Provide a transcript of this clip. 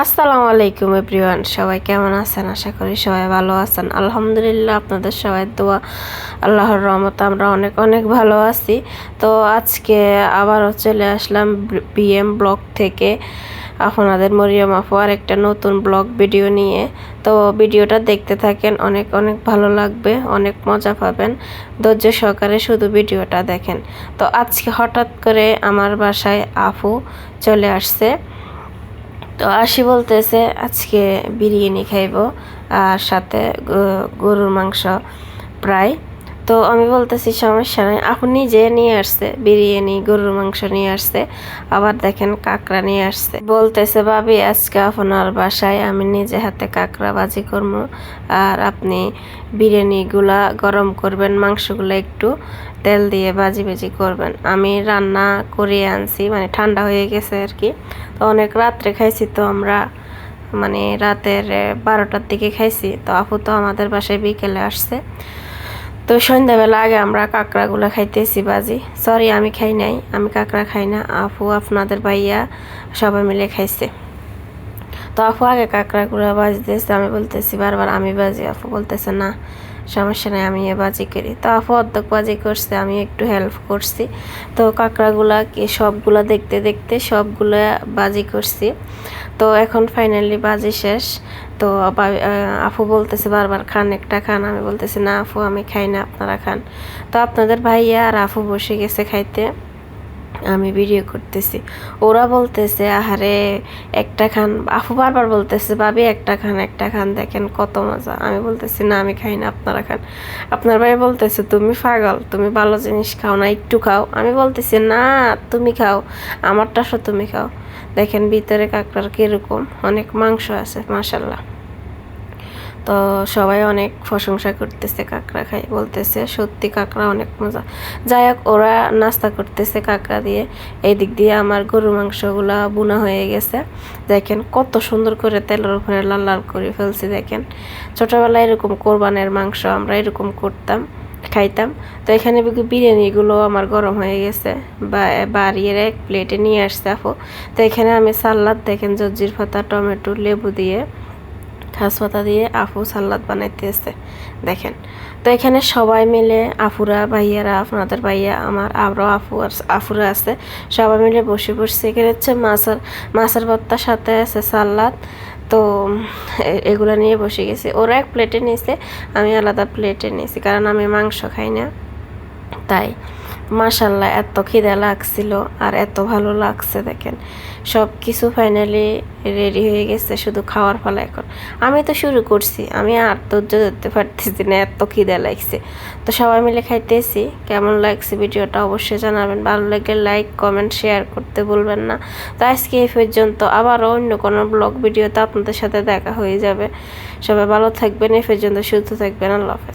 আসসালামু আলাইকুম এভরিওয়ান, সবাই কেমন আছেন? আশা করি সবাই ভালো আছেন। আলহামদুলিল্লাহ আপনাদের সবাই দোয়া, আল্লাহর রহমত আমরা অনেক অনেক ভালো আছি। তো আজকে আবারও চলে আসলাম বিএম ব্লগ থেকে। আপনাদের মরিয়ম আপু আর একটা নতুন ব্লগ ভিডিও নিয়ে। তো ভিডিওটা দেখতে থাকেন, অনেক অনেক ভালো লাগবে, অনেক মজা পাবেন। ধৈর্য সহকারে শুধু ভিডিওটা দেখেন। তো আজকে হঠাৎ করে আমার বাসায় আপু চলে আসছে। তো আসি বলতেছে আজকে বিরিয়ানি খাইব আর সাথে গরুর মাংস। প্রায় তো আমি বলতেছি, সমস্যা নাই। আপনি নিজে নিয়ে আসছে, বিরিয়ানি, গরুর মাংস নিয়ে আসছে, আবার দেখেন কাঁকড়া নিয়ে আসছে। বলতেছে, ভাবি, আজকে আপনার বাসায় আমি নিজে হাতে কাঁকড়া বাজি করব, আর আপনি বিরিয়ানিগুলা গরম করবেন, মাংসগুলো একটু তেল দিয়ে ভাজি ভাজি করবেন। আমি রান্না করে আনছি মানে ঠান্ডা হয়ে গেছে আর কি। তো অনেক রাত্রে খাইছি তো আমরা মানে রাতের বারোটার দিকে খাইছি। তো আপু তো আমাদের বাসায় বিকেলে আসছে। তো সন্ধ্যাবেলা আগে আমরা কাঁকড়াগুলো খাইতেছি, বাজি। সরি আমি খাই নাই। আমি কাঁকড়া খাই না। আপু, আপনাদের ভাইয়া সবাই মিলে খাইছে। তো আপু আগে কাঁকড়াগুলো বাজতেছে। আমি বলতেছি বারবার আমি বাজি। আপু বলতেছে, না সমস্যা নেই, আমি বাজি করি। তো আপু অর্ধক বাজি করছে, আমি একটু হেল্প করছি। তো কাঁকড়াগুলা কি সবগুলা দেখতে দেখতে সবগুলা বাজি করছি। তো এখন ফাইনালি বাজি শেষ। তো আফু বলতেছে বারবার, খান একটা খান। আমি বলতেছি, না আপু, আমি খাই না, আপনারা খান। তো আপনাদের ভাইয়া আর আপু বসে গেছে খাইতে। আমি ভিডিও করতেছি। ওরা বলতেছে, আহারে, একটা খান আফু বারবার বলতেছে, ভাবি, একটা খান একটা খান, দেখেন কত মজা। আমি বলতেছি, না, আমি খাই না, আপনারা খান। আপনার ভাই বলতেছে, তুমি পাগল, তুমি ভালো জিনিস খাও না, একটু খাও। আমি বলতেছি, না, তুমি খাও, আমারটা সো তুমি খাও। দেখেন ভিতরে কাঁকড়ার কীরকম, অনেক মাংস আছে মাসাল্লাহ তো সবাই অনেক প্রশংসা করতেছে, কাঁকড়া খাই বলতেছে, সত্যি কাঁকড়া অনেক মজা। যাই হোক, ওরা নাস্তা করতেছে কাঁকড়া দিয়ে। এই দিক দিয়ে আমার গরুর মাংসগুলা বুনা হয়ে গেছে। দেখেন কত সুন্দর করে তেলের উপরে লাল লাল করে ফেলছি, দেখেন। ছোটবেলায় এরকম কোরবানের মাংস আমরা এরকম করতাম, খাইতাম। তো এখানে বিরিয়ানিগুলো আমার গরম হয়ে গেছে। বা বাড়িয়ে এক প্লেটে নিয়ে আসছে আপু। তো এখানে আমি সালাদ, দেখেন জজ্জির পাতা, টমেটো, লেবু দিয়ে ঘাস পাতা দিয়ে আফু সালাদ বানাইতেছে দেখেন, তো এখানে সবাই মিলে, আফুরা ভাইয়ারা, আপনাদের ভাইয়া, আমার আরও আফু আর- আফুরা আছে, সবাই মিলে বসে বসছে। এখানে হচ্ছে মাছের মাছের ভর্তার সাথে আছে সালাদ। তো এগুলো নিয়ে বসে গেছি। ওরা এক প্লেটে নিয়েছে আমি আলাদা প্লেটে নিয়েছি কারণ আমি মাংস খাই না। তাই মাশাল্লাহ, এত খিদে লাগছিল আর এত ভালো লাগছে দেখেন। সব কিছু ফাইনালি রেডি হয়ে গেছে শুধু খাওয়ার ফলে এখন। আমি তো শুরু করছি, আমি আর ধৈর্য ধরতে পারতেছি না, এত খিদে লাগছে। তো সবাই মিলে খাইতেছি, কেমন লাগছে ভিডিওটা অবশ্যই জানাবেন। ভালো লাগলে লাইক কমেন্ট শেয়ার করতে ভুলবেন না। তো আজকে এই পর্যন্ত, আবারও অন্য কোনো ব্লগ ভিডিওতে আপনাদের সাথে দেখা হয়ে যাবে। সবাই ভালো থাকবেন, এই পর্যন্ত সুস্থ থাকবেন, আল্লাহ হাফেজ।